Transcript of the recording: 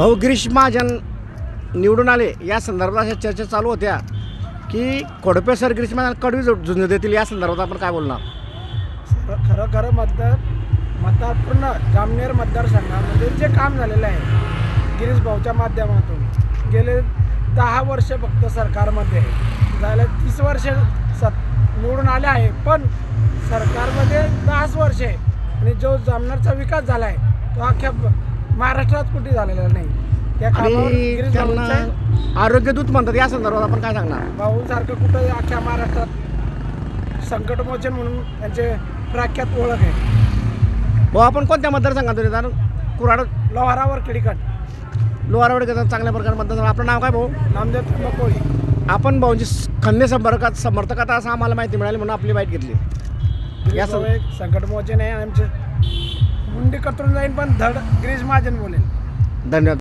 भाऊ गिरीश महाजन निवडून आले. या संदर्भात अशा चर्चा चालू होत्या की खोडपे सर गिरीश महाजन कडवी झुंज देतील या संदर्भात आपण काय बोलणार? खरं खरं खरं मतदार मतदार पूर्ण जामनेर मतदारसंघामध्ये जे काम झालेलं आहे गिरीश भाऊच्या माध्यमातून गेले दहा वर्ष फक्त सरकारमध्ये आहे. झालं तीस वर्ष सत निवडून आले आहे पण सरकारमध्ये दहाच वर्ष आहे. आणि जो जामनेरचा विकास झाला आहे तो अख्ख्या महाराष्ट्रात कुठे झालेला नाही. त्या कामावर आणि गिरीश त्यांना भाऊंच्या आरोग्यदूत म्हणतात या संदर्भात आपण काय सांगणार? भाऊसारखं कुठं अख्ख्या महाराष्ट्रात संकटमोचन म्हणून त्यांचे प्रख्यात ओळख आहे. भाऊ आपण कोणत्या मतदारसंघातून येतात कुराड लोहारावर किडीकट करतात चांगल्या प्रकारे मतदारसंघ आपलं नाव काय भाऊ? नामदेव त्र्यंबकोळी आपण भाऊंची खंदे संपर्कात समर्थकात असं आम्हाला माहिती मिळाली म्हणून आपली बाईट घेतली. या एक संकटमोचन आहे आमचे. मुंडी कतरून जाईन पण धड गिरीश महाजन बोलेल. धन्यवाद.